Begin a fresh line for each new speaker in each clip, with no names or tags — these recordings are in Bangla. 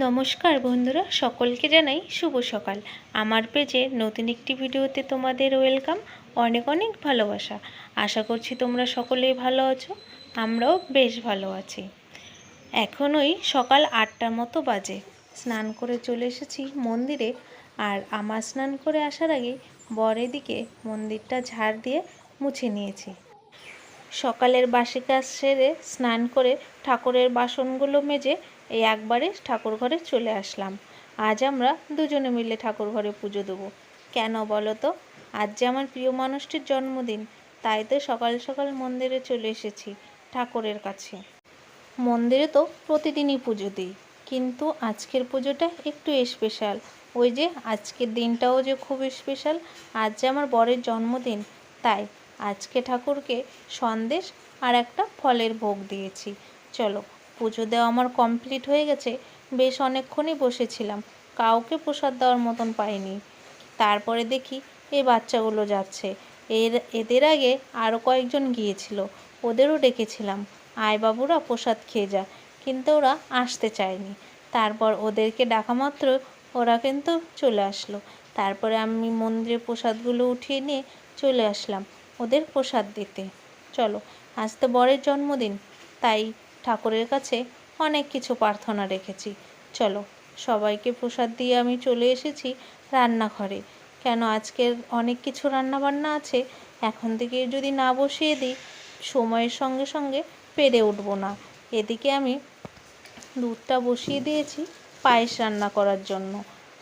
নমস্কার বন্ধুরা, সকলকে জানাই শুভ সকাল। আমার পেজে নতুন একটি ভিডিওতে তোমাদের ওয়েলকাম, অনেক অনেক ভালোবাসা। আশা করছি তোমরা সকলেই ভালো আছো, আমরাও বেশ ভালো আছি। এখন ওই সকাল আটটার মতো বাজে। স্নান করে চলে এসেছি মন্দিরে, আর আমার স্নান করে আসার আগে বরের দিকে মন্দিরটা ঝাড় দিয়ে মুছে নিয়েছি। সকালের বাসি কাজ সেরে স্নান করে ঠাকুরের বাসনগুলো মেজে এই একবারে ঠাকুর ঘরে চলে আসলাম। আজ আমরা দুজনে মিলে ঠাকুর ঘরে পুজো দেবো। কেন বলো তো? আজ যে আমার প্রিয় মানুষটির জন্মদিন, তাই তো সকাল সকাল মন্দিরে চলে এসেছি ঠাকুরের কাছে। মন্দিরে তো প্রতিদিনই পুজো দিই, কিন্তু আজকের পুজোটা একটু স্পেশাল। ওই যে আজকের দিনটাও যে খুব স্পেশাল, আজ যে আমার বরের জন্মদিন, তাই আজকে ঠাকুরকে সন্দেশ আর একটা ফলের ভোগ দিয়েছি। চলো পুজো দেওয়া আমার কমপ্লিট হয়ে গেছে, বেশ অনেকক্ষণই বসেছিলাম, কাউকে প্রসাদ দেওয়ার মতন পাইনি। তারপরে দেখি এই বাচ্চাগুলো যাচ্ছে। এর, এদের আগে আরও কয়েকজন গিয়েছিল, ওদেরও ডেকেছিলাম, আয় বাবুরা প্রসাদ খেয়ে যা, কিন্তু ওরা আসতে চায়নি। তারপর ওদেরকে ডাকা মাত্র, ওরা কিন্তু চলে আসলো। তারপরে আমি মন্দিরের প্রসাদগুলো উঠিয়ে নিয়ে চলে আসলাম, ওদের প্রসাদ দিতে। চলো, আজ তো বরের জন্মদিন, তাই ঠাকুরের কাছে অনেক কিছু প্রার্থনা রেখেছি। চলো, সবাইকে প্রসাদ দিয়ে আমি চলে এসেছি রান্নাঘরে। কেন আজকের অনেক কিছু রান্নাবান্না আছে, এখন থেকে যদি না বসিয়ে দিই, সময়ের সঙ্গে সঙ্গে পেরে উঠবো না। এদিকে আমি দুধটা বসিয়ে দিয়েছি পায়েস রান্না করার জন্য,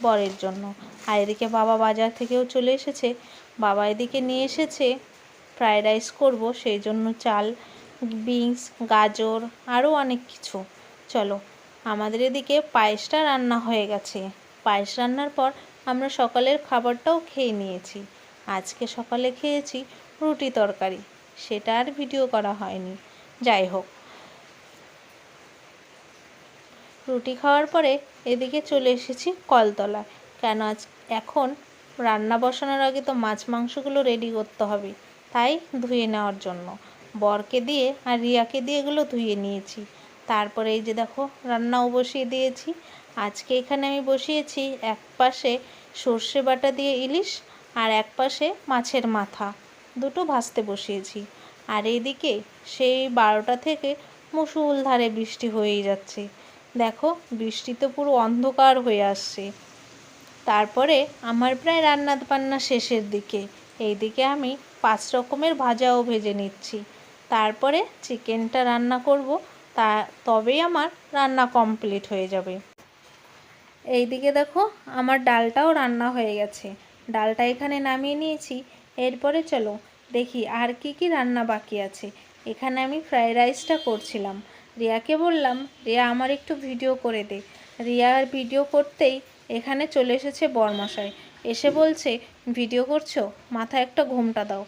বরের জন্য। আর এদিকে বাবা বাজার থেকেও চলে এসেছে। বাবা এদিকে নিয়ে এসেছে ফ্রায়েড রাইস করব, সেই জন্য চাল বিনস, গাজর আরও অনেক কিছু। চলো, আমাদের এদিকে পায়েসটা রান্না হয়ে গেছে। পায়েস রান্নার পর আমরা সকালের খাবারটাও খেয়ে নিয়েছি। আজকে সকালে খেয়েছি রুটি তরকারি। সেটা আর ভিডিও করা হয়নি। যাই হোক। রুটি খাওয়ার পরে এদিকে চলে এসেছি কলতলা কেন আজ, এখন রান্না বসানোর আগে তো মাছ মাংসগুলো রেডি করতে হবে, তাই ধুয়ে নেওয়ার জন্য। বরকে দিয়ে আর রিয়াকে দিয়ে এগুলো ধুয়ে নিয়েছি। তারপরে এই যে দেখো, রান্নাও বসিয়ে দিয়েছি। আজকে এখানে আমি বসিয়েছি এক পাশে সর্ষে বাটা দিয়ে ইলিশ আর এক পাশে মাছের মাথা। দুটো ভাজতে বসিয়েছি। আর এইদিকে সেই বারোটা থেকে মুসুল ধারে বৃষ্টি হয়েই যাচ্ছে। দেখো, বৃষ্টি তো পুরো অন্ধকার হয়ে আসছে। তারপরে আমার প্রায় রান্না বান্না শেষের দিকে। এইদিকে আমি পাঁচ রকমের ভাজাও ভেজে নিচ্ছি। তারপরে চিকেনটা রান্না করব। তা তবেই আমার রান্না কমপ্লিট হয়ে যাবে। এইদিকে দেখো, আমার ডালটাও রান্না হয়ে গেছে। ডালটা এখানে নামিয়ে নিয়েছি। এরপরে চলো দেখি আর কি কি রান্না বাকি আছে। এখানে আমি ফ্রায়েড রাইসটা করছিলাম। রিয়াকে বললাম, রিয়া, আমার একটু ভিডিও করে দে। রিয়ার ভিডিও করতেই এখানে চলে এসেছে বরমশাই। এসে বলছে, ভিডিও করছ? মাথায় একটা ঘোমটা দাও।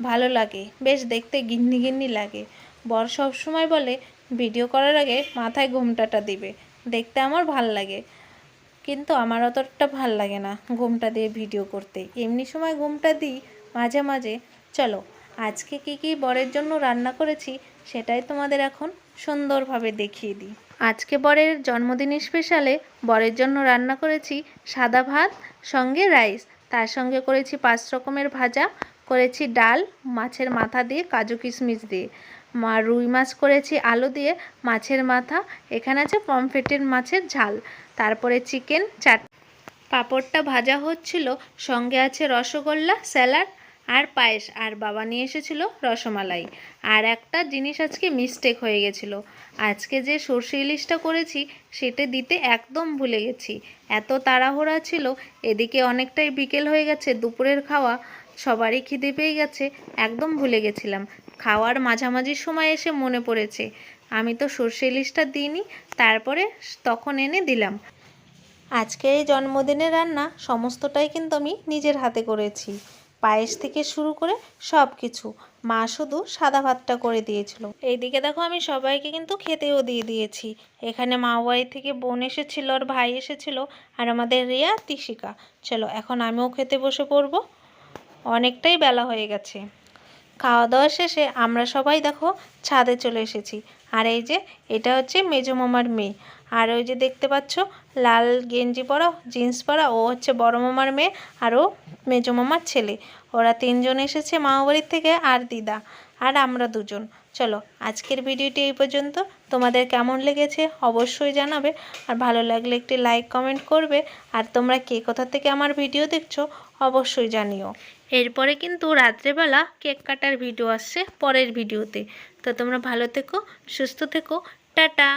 ভালো লাগে। বেশ দেখতে গিন্নি গিন্নি লাগে। বর সব সময় বলে, ভিডিও করার আগে মাথায় ঘুমটাটা দিবে। দেখতে আমার ভালো লাগে। কিন্তু আমার অতটা ভালো লাগে না ঘুমটা দিয়ে ভিডিও করতে। এমনি সময় ঘুমটা দিই মাঝে মাঝে। চলো, আজকে কি কি বরের জন্য রান্না করেছি সেটাই তোমাদের এখন সুন্দরভাবে দেখিয়ে দিই। আজকে বরের জন্মদিন স্পেশালে বরের জন্য রান্না করেছি সাদা ভাত, সঙ্গে রাইস তার সঙ্গে করেছি পাঁচ রকমের ভাজা করেছি ডাল, মাছের মাথা দিয়ে, কাজু কিশমিশ দিয়ে। মা রুই মাছ করেছি, আলু দিয়ে, মাছের মাথা, এখানে আছে পমফ্রেটের মাছের ঝাল। তারপরে চিকেন চাট, পাঁপড়টা ভাজা হচ্ছিল, সঙ্গে আছে রসগোল্লা, স্যালাড আর পায়েস। আর বাবা নিয়ে এসেছিল রসমালাই। আর একটা জিনিস আজকে মিস্টেক হয়ে গেছিল। আজকে যে সর্ষে ইলিশটা করেছি, সেটা দিতে একদম ভুলে গেছি। এত তাড়াহুড়া ছিল, এদিকে অনেকটাই বিকেল হয়ে গেছে, দুপুরের খাওয়া। সবারই খিদে পেয়ে গেছে, একদম ভুলে গেছিলাম। খাওয়ার মাঝামাঝি সময় এসে মনে পড়েছে। আমি তো সর্ষে ইলিশটা দিইনি, তারপরে তখন এনে দিলাম। আজকে এই জন্মদিনের রান্না সমস্তটাই কিন্তু আমি নিজের হাতে করেছি। পায়েস থেকে শুরু করে সব কিছু মা শুধু সাদা ভাতটা করে দিয়েছিল। এইদিকে দেখো, আমি সবাইকে কিন্তু খেতেও দিয়ে দিয়েছি। এখানে মা বাড়ি থেকে বোন এসেছিল, আর ভাই এসেছিল, আর আমাদের রিয়া, তিশিকা। চলো, এখন আমিও খেতে বসে পড়ব। অনেকটাই বেলা হয়ে গেছে। খাওয়া দাওয়া শেষে আমরা সবাই দেখো ছাদে চলে এসেছি। আর এই যে, এটা হচ্ছে মেজো মামার মেয়ে। আর ওই যে দেখতে পাচ্ছ, লাল গেঞ্জি পরা, জিন্স পরা, ও হচ্ছে বড় মামার মেয়ে আর ও মেজো মামার ছেলে। ওরা তিনজন এসেছে মামাবাড়ির থেকে আর দিদা। আর আমরা দুজন। চলো, আজকের ভিডিওটি এই পর্যন্ত। তোমাদের কেমন লেগেছে অবশ্যই জানাবে। আর ভালো লাগলে একটি লাইক কমেন্ট করবে। আর তোমরা কে কোথা থেকে আমার ভিডিও দেখছ অবশ্যই জানিও। এরপরে কিন্তু রাত্রেবেলা কেক কাটার ভিডিও আসছে পরের ভিডিওতে। তো তোমরা ভালো থেকো, সুস্থ থেকো। টাটা!